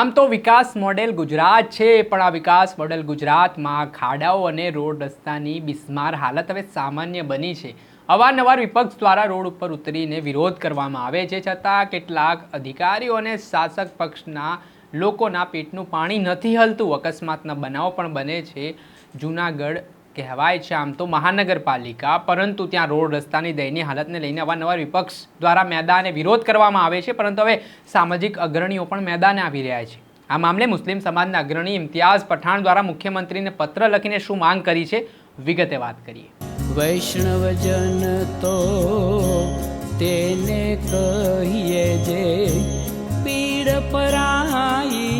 આમ તો વિકાસ મોડેલ ગુજરાત છે, પણ આ વિકાસ મોડેલ ગુજરાતમાં ખાડાઓ અને રોડ રસ્તાની બિસ્માર હાલત હવે સામાન્ય બની છે. અવારનવાર વિપક્ષ દ્વારા રોડ ઉપર ઉતરીને વિરોધ કરવામાં આવે છે, છતાં કેટલાક અધિકારીઓ અને શાસક પક્ષના લોકોના પેટનું પાણી નથી હલતું. અકસ્માતના બનાવો પણ બને છે. જૂનાગઢ કહેવાય છે. આમ તો મહાનગરપાલિકા, પરંતુ ત્યાં રોડ રસ્તાની દયનીય હાલતને લઈને અવારનવાર વિપક્ષ દ્વારા મેદાને વિરોધ કરવામાં આવે છે. પરંતુ હવે સામાજિક અગ્રણીઓ પણ મેદાને આવી રહ્યા છે. આ મામલે મુસ્લિમ સમાજના અગ્રણી ઇમ્તિયાઝ પઠાણ દ્વારા મુખ્યમંત્રીને પત્ર લખીને શું માંગ કરી છે? વિગતે વાત કરીએ. વૈષ્ણવજન તો તેને કહીએ જે પીડ પરાઈ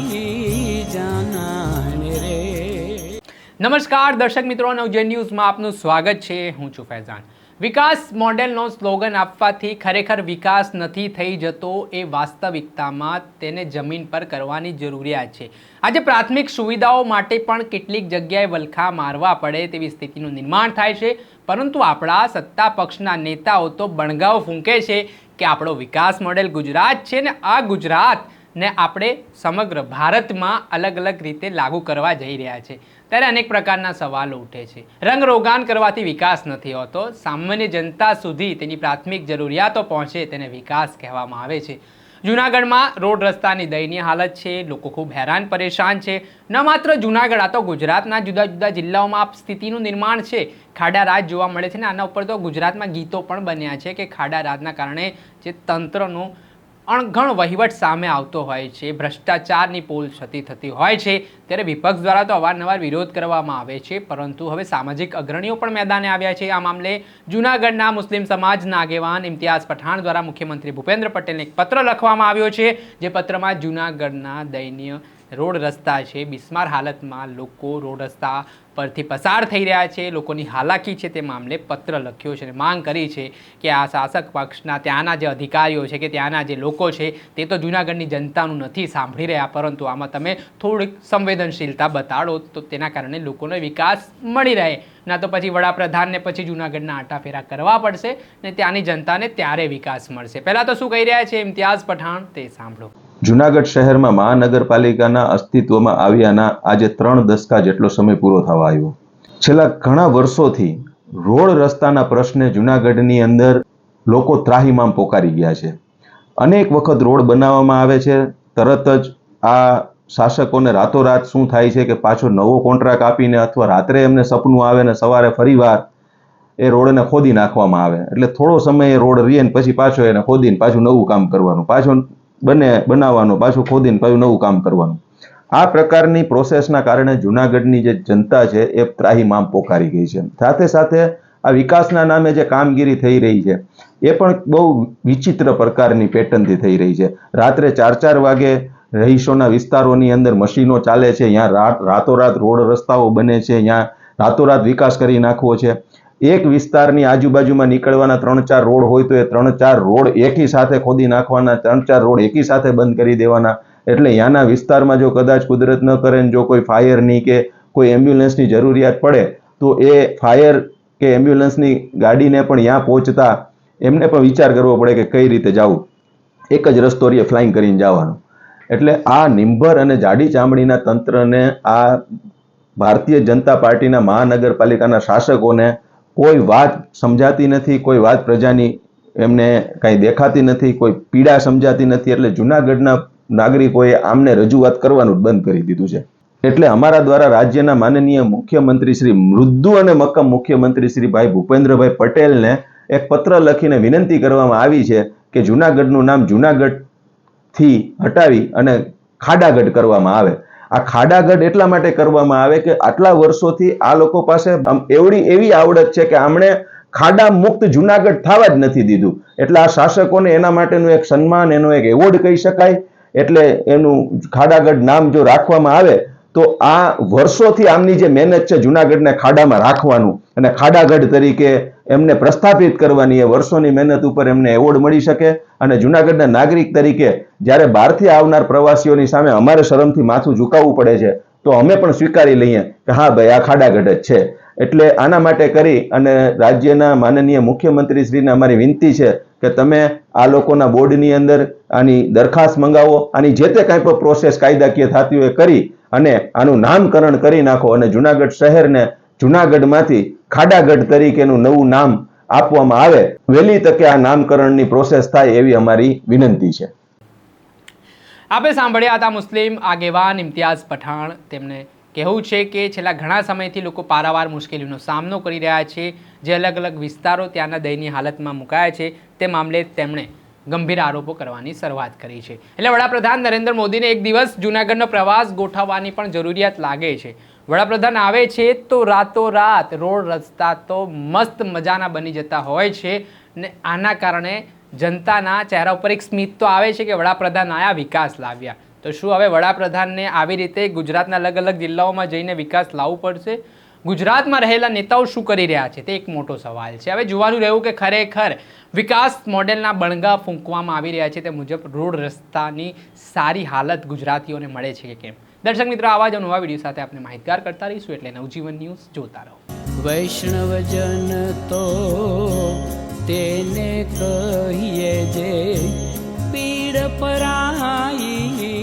નમસ્કાર, દર્શક મિત્રો નવજન ન્યૂઝમાં આપનું સ્વાગત છે. હું છું ફૈઝાન. વિકાસ મોડેલનો સ્લોગન આપવાથી ખરેખર વિકાસ નથી થઈ જતો એ વાસ્તવિકતામાં તેને જમીન પર કરવાની જરૂરિયાત છે. આજે પ્રાથમિક સુવિધાઓ માટે પણ કેટલીક જગ્યાએ વલખા મારવા પડે તેવી સ્થિતિનું નિર્માણ થાય છે. પરંતુ આપણા સત્તા પક્ષના નેતાઓ તો બણગાવ ફૂંકે છે કે આપણો વિકાસ મોડેલ ગુજરાત છે ને આ ગુજરાત ને આપણે સમગ્ર ભારતમાં અલગ અલગ રીતે લાગુ કરવા જઈ રહ્યા છે. ત્યારે અનેક પ્રકારના સવાલો ઉઠે છે. રંગ રોગાન કરવાથી વિકાસ નથી હોતો. સામાન્ય જનતા સુધી તેની પ્રાથમિક જરૂરિયાતો પહોંચે તેને વિકાસ કહેવામાં આવે છે. જૂનાગઢમાં રોડ રસ્તાની દયનીય હાલત છે. લોકો ખૂબ હેરાન પરેશાન છે. ન માત્ર જૂનાગઢ, આ તો ગુજરાતના જુદા જુદા જિલ્લાઓમાં સ્થિતિનું નિર્માણ છે. ખાડા રાજ જોવા મળે છે ને આના ઉપર તો ગુજરાતમાં ગીતો પણ બન્યા છે કે ખાડા રાજના કારણે જે તંત્રનું અણઘણ વહીવટ સામે આવતો હોય છે. ભ્રષ્ટાચારની પોલ છતી થતી હોય છે. ત્યારે વિપક્ષ દ્વારા તો અવારનવાર વિરોધ કરવામાં આવે છે. પરંતુ હવે સામાજિક અગ્રણીઓ પણ મેદાને આવ્યા છે. આ મામલે જૂનાગઢના મુસ્લિમ સમાજના આગેવાન ઇમ્તિયાઝ પઠાણ દ્વારા મુખ્યમંત્રી ભૂપેન્દ્ર પટેલને એક પત્ર લખવામાં આવ્યો છે. જે પત્રમાં જૂનાગઢના દયનીય રોડ રસ્તા છે. બિસ્માર હાલતમાં લોકો રોડ રસ્તા પરથી પસાર થઈ રહ્યા છે. લોકોની હાલાકી છે તે મામલે પત્ર લખ્યો છે અને માંગ કરી છે કે આ શાસક પક્ષના ત્યાંના જે અધિકારીઓ છે કે ત્યાંના જે લોકો છે તે તો જૂનાગઢની જનતાનું નથી સાંભળી રહ્યા, પરંતુ આમાં તમે થોડીક સંવેદનશીલતા બતાડો તો તેના કારણે લોકોનો વિકાસ મળી રહે. ના તો પછી વડાપ્રધાનને પછી જૂનાગઢના આટાફેરા કરવા પડશે ને ત્યાંની જનતાને ત્યારે વિકાસ મળશે. પહેલાં તો શું કહી રહ્યા છે, ઇમ્તિયાઝ પઠાણ તે સાંભળો. જુનાગઢ શહેરમાં મહાનગરપાલિકાના અસ્તિત્વમાં આવ્યાના આજે ત્રણ દશકા જેટલો સમય પૂરો થવા આવ્યો. છેલ્લા ઘણા વર્ષોથી રોડ રસ્તાના પ્રશ્ને જુનાગઢની અંદર લોકો ત્રાહિમામ પોકારી ગયા છે. અનેક વખત રોડ બનાવવામાં આવે છે, તરત જ આ શાસકોને રાતોરાત શું થાય છે કે પાછો નવો કોન્ટ્રાક્ટ આપીને અથવા રાત્રે એમને સપનું આવે ને સવારે ફરીવાર એ રોડને ખોદી નાખવામાં આવે. એટલે થોડો સમય એ રોડ રહીએ ને પછી પાછો એને ખોદીને પાછું નવું કામ કરવાનું, પાછું બને, બનાવવાનું, પાછું ખોદીને પાછું નવું કામ કરવાનું. આ પ્રકારની પ્રોસેસના કારણે જુનાગઢની જે જનતા છે, એ ત્રાહીમામ પોકારી ગઈ છે. સાથે સાથે આ વિકાસના નામે જે કામગીરી થઈ રહી છે, એ પણ બહુ વિચિત્ર પ્રકારની પેટર્નથી થઈ રહી છે. રાત્રે ચાર ચાર વાગે રહીશોના વિસ્તારોની અંદર મશીનો ચાલે છે ત્યાં રાત રાતોરાત રોડ રસ્તાઓ બને છે ત્યાં રાતોરાત વિકાસ કરી નાખવો છે. એક વિસ્તારની આજુબાજુમાં નીકળવાના ત્રણ ચાર રોડ હોય તો એ ત્રણ ચાર રોડ એકી સાથે ખોદી નાખવાના, ત્રણ ચાર રોડ એકી સાથે બંધ કરી દેવાના. એટલે ત્યાંના વિસ્તારમાં જો કદાચ કુદરત ન કરે ને જો કોઈ ફાયરની કે કોઈ એમ્બ્યુલન્સની જરૂરિયાત પડે, તો એ ફાયર કે એમ્બ્યુલન્સની ગાડીને પણ ત્યાં પહોંચતા એમને પણ વિચાર કરવો પડે કે કઈ રીતે જવું. એક જ રસ્તો રહીએ ફ્લાઇંગ કરીને જવાનું. એટલે આ નિંભર અને જાડી ચામડીના તંત્રને આ ભારતીય જનતા પાર્ટીના મહાનગરપાલિકાના શાસકોને કોઈ વાત સમજાતી નથી, કોઈ વાત પ્રજાની એમને કાંઈ દેખાતી નથી, કોઈ પીડા સમજાતી નથી, એટલે જુનાગઢના નાગરિકોએ આમને રજૂઆત કરવાનું બંધ કરી દીધું છે. એટલે અમારા દ્વારા રાજ્યના માનનીય મુખ્યમંત્રી શ્રી મૃદુ અને મક્કમ મુખ્યમંત્રી શ્રી ભાઈ ભૂપેન્દ્રભાઈ પટેલને એક પત્ર લખીને વિનંતી કરવામાં આવી છે કે જુનાગઢનું નામ જુનાગઢથી હટાવી અને ખાડાગઢ કરવામાં આવે. આ ખાડાગઢ એટલા માટે કરવામાં આવે કે આટલા વર્ષોથી આ લોકો પાસે એવડી એવી આવડત છે કે આમણે ખાડા મુક્ત જુનાગઢ થવા જ નથી દીધું. એટલે આ શાસકોને એના માટેનું એક સન્માન, એનો એક એવોર્ડ કહી શકાય. એટલે એનું ખાડાગઢ નામ જો રાખવામાં આવે તો આ વર્ષોથી આમની જે મહેનત છે જુનાગઢને ખાડામાં રાખવાનું અને ખાડાગઢ તરીકે એમને પ્રસ્થાપિત કરવાની એ વર્ષોની મહેનત ઉપર એમને એવોર્ડ મળી શકે અને જુનાગઢના નાગરિક તરીકે જ્યારે બહારથી આવનાર પ્રવાસીઓની સામે અમારે શરમથી માથું ઝુકાવવું પડે છે, તો અમે પણ સ્વીકારી લઈએ કે હા ભાઈ, આ ખાડાગઢ જ છે. એટલે આના માટે કરી અને રાજ્યના માનનીય મુખ્યમંત્રી શ્રીને અમારી વિનંતી છે કે તમે આ લોકોના બોર્ડની અંદર આની દરખાસ્ત મંગાવો, આની જે તે કાંઈ પણ પ્રોસેસ કાયદાકીય થતી હોય કરી અને આનું નામકરણ કરી નાખો અને જુનાગઢ શહેરને જુનાગઢમાંથી ખાડાગઢ તરીકેનું નવું નામ આપવામાં આવે, વહેલી તકે આ નામકરણની પ્રોસેસ થાય એવી અમારી વિનંતી છે. આપણે સાંભળ્યા હતા મુસ્લિમ આગેવાન ઇમ્તિયાઝ પઠાણ. તેમને કહેવું છે કે છેલ્લા ઘણા સમયથી લોકો પારાવાર મુશ્કેલીનો સામનો કરી રહ્યા છે. જે અલગ અલગ વિસ્તારો ત્યાંના દયનીય હાલતમાં મુકાયા છે. તે મામલે તેમણે ગંભીર આરોપો કરવાની શરૂઆત કરી છે. એટલે વડાપ્રધાન નરેન્દ્ર મોદીને એક દિવસ જૂનાગઢનો પ્રવાસ ગોઠવવાની પણ જરૂરિયાત લાગે છે. વડાપ્રધાન આવે છે તો રાતોરાત રોડ રસ્તા તો મસ્ત મજાના બની જતા હોય છે ને આના કારણે જનતાના ચહેરા ઉપર એક સ્મિત તો આવે છે કે વડાપ્રધાન આયા વિકાસ લાવ્યા. તો શું હવે વડાપ્રધાનને આવી રીતે ગુજરાતના અલગ અલગ જિલ્લાઓમાં જઈને વિકાસ લાવવું પડશે? ગુજરાતમાં રહેલા નેતાઓ શું કરી રહ્યા છે તે એક મોટો સવાલ છે. હવે જોવાનું રહ્યું કે ખરેખર વિકાસ મોડેલના બણગા ફૂંકવામાં આવી રહ્યા છે તે મુજબ રોડ રસ્તાની સારી હાલત ગુજરાતીઓને મળે છે કે કેમ? દર્શક મિત્રો, આવા જ નવા વીડિયો સાથે આપણે માહિતગાર કરતા રહીશું એટલે નવજીવન ન્યૂઝ જોતા રહો. વૈષ્ણવજન તો તેને કહીએ જે પીડ પરાઈ